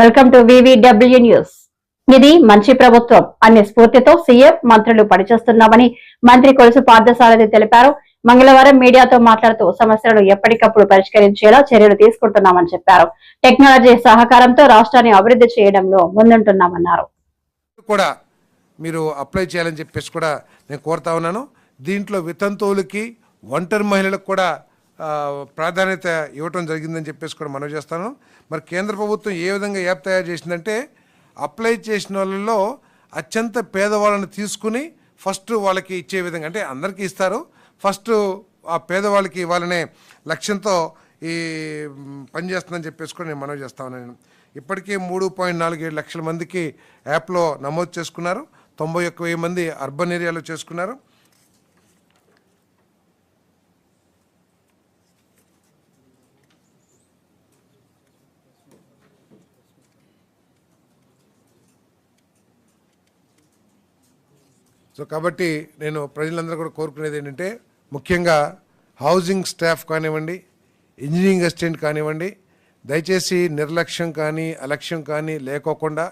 Welcome to VVW news ఇది మంచి ప్రభుత్వం అనే స్ఫూర్తితో సీఎం మంత్రులు పనిచేస్తున్నామని మంత్రి కొలుసు పార్థసారథి తెలిపారు. మంగళవారం మీడియాతో మాట్లాడుతూ సమస్యలను ఎప్పటికప్పుడు పరిష్కరించేలా చర్యలు తీసుకుంటున్నామని చెప్పారు. టెక్నాలజీ సహకారంతో రాష్ట్రాన్ని అభివృద్ధి చేయడంలో ముందుంటున్నామన్నారు. కూడా మీరు అప్లై చేయాలని చెప్పేసి కూడా నేను కోరుతా ఉన్నాను. దీంట్లో వితంతువులకి ఒంటరి మహిళలకు కూడా ప్రాధాన్యత ఇవ్వటం జరిగిందని చెప్పేసి కూడా మనవి చేస్తాను. మరి కేంద్ర ప్రభుత్వం ఏ విధంగా యాప్ తయారు చేసిందంటే అప్లై చేసిన వాళ్ళలో అత్యంత పేదవాళ్ళని తీసుకుని ఫస్ట్ వాళ్ళకి ఇచ్చే విధంగా అంటే అందరికీ ఇస్తారు. ఫస్ట్ ఆ పేదవాళ్ళకి ఇవ్వాలనే లక్ష్యంతో ఈ పనిచేస్తుందని చెప్పేసి కూడా నేను మనవి చేస్తాను నేను ఇప్పటికే మూడు పాయింట్ నాలుగు ఏడు లక్షల మందికి యాప్లో నమోదు చేసుకున్నారు. తొంభై ఒక్క వెయ్యి మంది అర్బన్ ఏరియాలో చేసుకున్నారు. సో కాబట్టి నేను ప్రజలందరూ కూడా కోరుకునేది ఏంటంటే ముఖ్యంగా హౌసింగ్ స్టాఫ్ కానివ్వండి ఇంజనీరింగ్ అసిస్టెంట్ కానివ్వండి దయచేసి నిర్లక్ష్యం కానీ అలక్ష్యం కానీ లేకోకుండా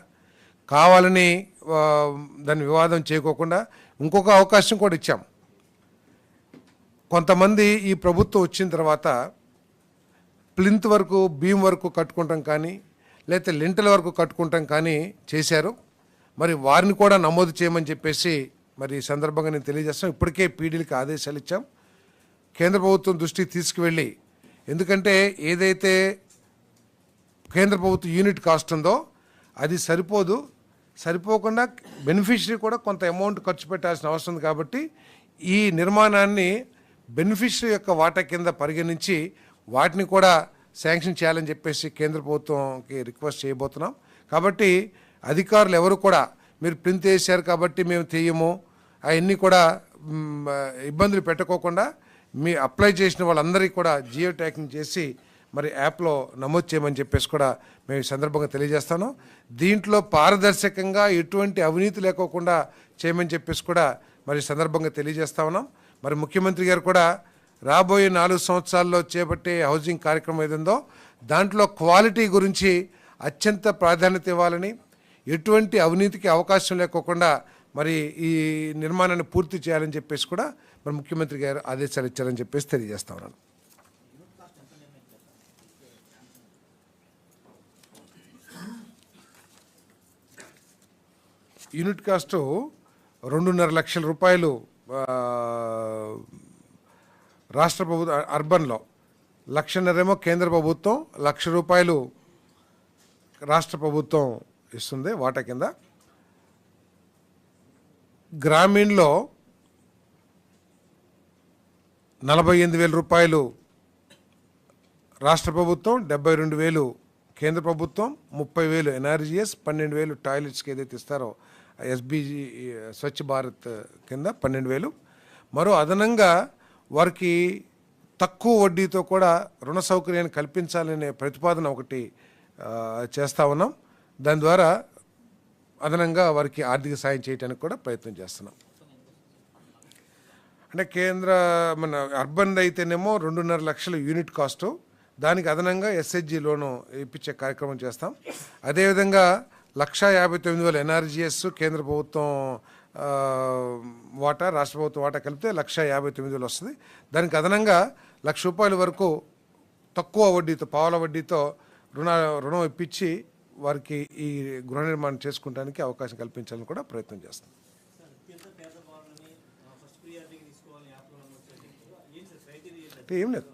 కావాలని దాని దాన్ని వివాదం చేయకోకుండా ఇంకొక అవకాశం కూడా ఇచ్చాం. కొంతమంది ఈ ప్రభుత్వం వచ్చిన తర్వాత ప్లింత్ వరకు బీమ్ వరకు కట్టుకుంటాం కానీ లేకపోతే లింటల వరకు కట్టుకుంటాం కానీ చేశారు. మరి వారిని కూడా నమోదు చేయమని చెప్పేసి మరి ఈ సందర్భంగా నేను తెలియజేస్తాం ఇప్పటికే పీడీలకి ఆదేశాలు ఇచ్చాం. కేంద్ర ప్రభుత్వం దృష్టికి తీసుకువెళ్ళి ఎందుకంటే ఏదైతే కేంద్ర ప్రభుత్వ యూనిట్ కాస్ట్ ఉందో అది సరిపోదు. సరిపోకుండా బెనిఫిషరీ కూడా కొంత అమౌంట్ ఖర్చు పెట్టాల్సిన అవసరం ఉంది కాబట్టి ఈ నిర్మాణాన్ని బెనిఫిషరీ యొక్క వాటా కింద పరిగణించి వాటిని కూడా శాంక్షన్ చేయాలని చెప్పేసి కేంద్ర ప్రభుత్వంకి రిక్వెస్ట్ చేయబోతున్నాం. కాబట్టి అధికారులు ఎవరు కూడా మీరు ప్రింట్ చేశారు కాబట్టి మేము తీయము అవన్నీ కూడా ఇబ్బందులు పెట్టుకోకుండా మీ అప్లై చేసిన వాళ్ళందరికీ కూడా జియో ట్యాకింగ్ చేసి మరి యాప్లో నమోదు చేయమని చెప్పేసి కూడా మేము ఈ సందర్భంగా తెలియజేస్తాను. దీంట్లో పారదర్శకంగా ఎటువంటి అవినీతి లేకోకుండా చేయమని చెప్పేసి కూడా మరి సందర్భంగా తెలియజేస్తా ఉన్నాం. మరి ముఖ్యమంత్రి గారు కూడా రాబోయే నాలుగు సంవత్సరాల్లో చేపట్టే హౌసింగ్ కార్యక్రమం ఏదందో దాంట్లో క్వాలిటీ గురించి అత్యంత ప్రాధాన్యత ఇవ్వాలని ఎటువంటి అవినీతికి అవకాశం లేకోకుండా మరి ఈ నిర్మాణాన్ని పూర్తి చేయాలని చెప్పేసి కూడా మరి ముఖ్యమంత్రి గారు ఆదేశాలు ఇచ్చారని చెప్పేసి తెలియజేస్తా ఉన్నాను. యూనిట్ కాస్ట్ రెండున్నర లక్షల రూపాయలు రాష్ట్ర ప్రభుత్వం అర్బన్లో. లక్షన్నరేమో కేంద్ర ప్రభుత్వం లక్ష రూపాయలు రాష్ట్ర ప్రభుత్వం ఇస్తుంది వాటా కింద. గ్రామీణలో నలభై ఎనిమిది వేల రూపాయలు రాష్ట్ర ప్రభుత్వం డెబ్బై రెండు వేలు కేంద్ర ప్రభుత్వం ముప్పై వేలు ఎన్ఆర్జీఎస్ పన్నెండు వేలు టాయిలెట్స్కి ఏదైతే ఇస్తారో ఎస్బీజీ స్వచ్ఛ భారత్ కింద పన్నెండు వేలు. మరో అదనంగా వారికి తక్కువ వడ్డీతో కూడా రుణ సౌకర్యాన్ని కల్పించాలనే ప్రతిపాదన ఒకటి చేస్తూ చేస్తా ఉన్నాం. దాని ద్వారా అదనంగా వారికి ఆర్థిక సాయం చేయడానికి కూడా ప్రయత్నం చేస్తున్నాం. అంటే కేంద్ర మన అర్బన్ అయితేనేమో రెండున్నర లక్షల యూనిట్ కాస్టు దానికి అదనంగా ఎస్హెచ్జి లోను ఇప్పించే కార్యక్రమం చేస్తాం. అదేవిధంగా లక్షా యాభై తొమ్మిది వేల ఎన్ఆర్జీఎస్ కేంద్ర ప్రభుత్వం వాటా రాష్ట్ర ప్రభుత్వం వాటా కలిపితే లక్ష యాభై తొమ్మిది వేలు వస్తుంది. దానికి అదనంగా లక్ష రూపాయల వరకు తక్కువ వడ్డీతో పావుల వడ్డీతో రుణ రుణం ఇప్పించి వారికి ఈ గృహ నిర్మాణం చేసుకుంటానికి అవకాశం కల్పించాలని కూడా ప్రయత్నం చేస్తాం. అంటే ఏం లేదు.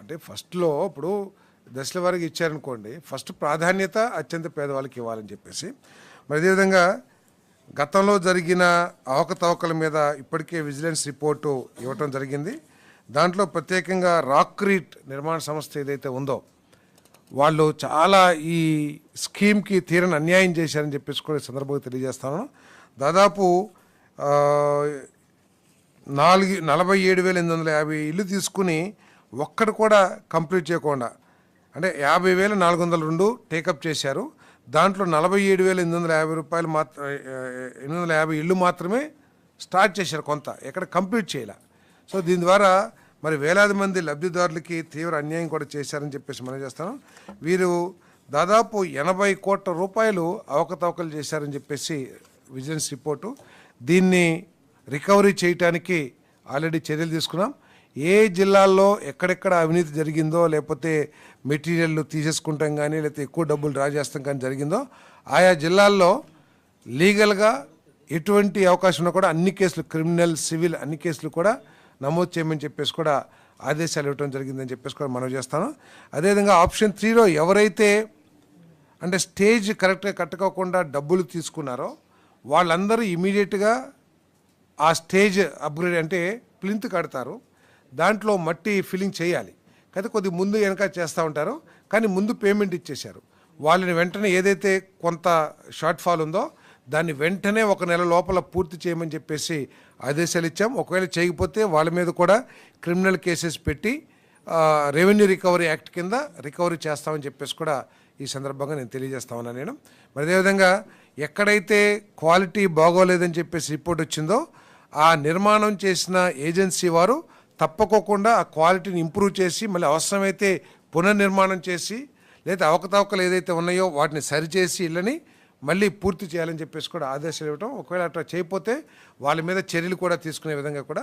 అంటే ఫస్ట్లో ఇప్పుడు దశల వారికి ఇచ్చారనుకోండి ఫస్ట్ ప్రాధాన్యత అత్యంత పేదవాళ్ళకి ఇవ్వాలని చెప్పేసి మరి అదేవిధంగా గతంలో జరిగిన అవకతవకల మీద ఇప్పటికే విజిలెన్స్ రిపోర్టు ఇవ్వటం జరిగింది. దాంట్లో ప్రత్యేకంగా రాక్రీట్ నిర్మాణ సంస్థ ఏదైతే ఉందో వాళ్ళు చాలా ఈ స్కీమ్కి తీరని అన్యాయం చేశారని చెప్పేసి కూడా సందర్భంగా తెలియజేస్తాను. దాదాపు నాలుగు నలభై ఏడు వేల ఎనిమిది వందల యాభై ఇల్లు తీసుకుని ఒక్కడు కూడా కంప్లీట్ చేయకుండా అంటే యాభై వేల నాలుగు వందల రెండు టేకప్ చేశారు. దాంట్లో నలభై ఏడు వేల ఎనిమిది వందల యాభై రూపాయలు మాత్రం ఎనిమిది వందల యాభై ఇల్లు మాత్రమే స్టార్ట్ చేశారు కొంత ఎక్కడ కంప్లీట్ చేయలే. సో దీని ద్వారా మరి వేలాది మంది లబ్ధిదారులకి తీవ్ర అన్యాయం కూడా చేశారని చెప్పేసి మనం చేస్తాను వీరు దాదాపు ఎనభై కోట్ల రూపాయలు అవకతవకలు చేశారని చెప్పేసి విజిలెన్స్ రిపోర్టు. దీన్ని రికవరీ చేయటానికి ఆల్రెడీ చర్యలు తీసుకున్నాం. ఏ జిల్లాల్లో ఎక్కడెక్కడ అవినీతి జరిగిందో లేకపోతే మెటీరియల్ తీసేసుకుంటాం కానీ లేకపోతే ఎక్కువ డబ్బులు డ్రా చేస్తాం కానీ జరిగిందో ఆయా జిల్లాల్లో లీగల్గా ఎటువంటి అవకాశం ఉన్నా కూడా అన్ని కేసులు క్రిమినల్ సివిల్ అన్ని కేసులు కూడా నమోదు చేయమని చెప్పేసి కూడా ఆదేశాలు ఇవ్వడం జరిగిందని చెప్పేసి కూడా మనం చేస్తాను. అదేవిధంగా ఆప్షన్ త్రీలో ఎవరైతే అంటే స్టేజ్ కరెక్ట్గా కట్టుకోకుండా డబ్బులు తీసుకున్నారో వాళ్ళందరూ ఇమీడియట్గా ఆ స్టేజ్ అప్గ్రేడ్ అంటే ప్లింత్ కడతారు. దాంట్లో మట్టి ఫిల్లింగ్ చేయాలి. అయితే కొద్ది ముందు వెనక చేస్తూ ఉంటారు. కానీ ముందు పేమెంట్ ఇచ్చేశారు. వాళ్ళని వెంటనే ఏదైతే కొంత షార్ట్ ఫాల్ ఉందో దాన్ని వెంటనే ఒక నెల లోపల పూర్తి చేయమని చెప్పేసి ఆదేశాలు ఇచ్చాం. ఒకవేళ చేయకపోతే వాళ్ళ మీద కూడా క్రిమినల్ కేసెస్ పెట్టి రెవెన్యూ రికవరీ యాక్ట్ కింద రికవరీ చేస్తామని చెప్పేసి కూడా ఈ సందర్భంగా నేను తెలియజేస్తా ఉన్నాను నేను. మరి అదేవిధంగా ఎక్కడైతే క్వాలిటీ బాగోలేదని చెప్పేసి రిపోర్ట్ వచ్చిందో ఆ నిర్మాణం చేసిన ఏజెన్సీ వారు తప్పకోకుండా ఆ క్వాలిటీని ఇంప్రూవ్ చేసి మళ్ళీ అవసరమైతే పునర్నిర్మాణం చేసి లేదా అవకతవకలు ఏదైతే ఉన్నాయో వాటిని సరిచేసి ఇళ్ళని మళ్ళీ పూర్తి చేయాలని చెప్పేసి కూడా ఆదేశాలు ఇవ్వటం. ఒకవేళ అట్లా చేయకపోతే వాళ్ళ మీద చర్యలు కూడా తీసుకునే విధంగా కూడా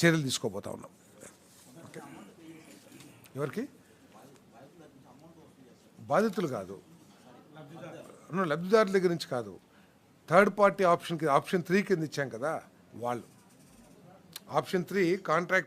చర్యలు తీసుకోబోతా ఉన్నాం. ఓకే. ఎవరికి? బాధితులు కాదు. లబ్ధిదారుల దగ్గర నుంచి కాదు. Third party option option three కింద ఇచ్చాం కదా వాళ్ళు. Option three contract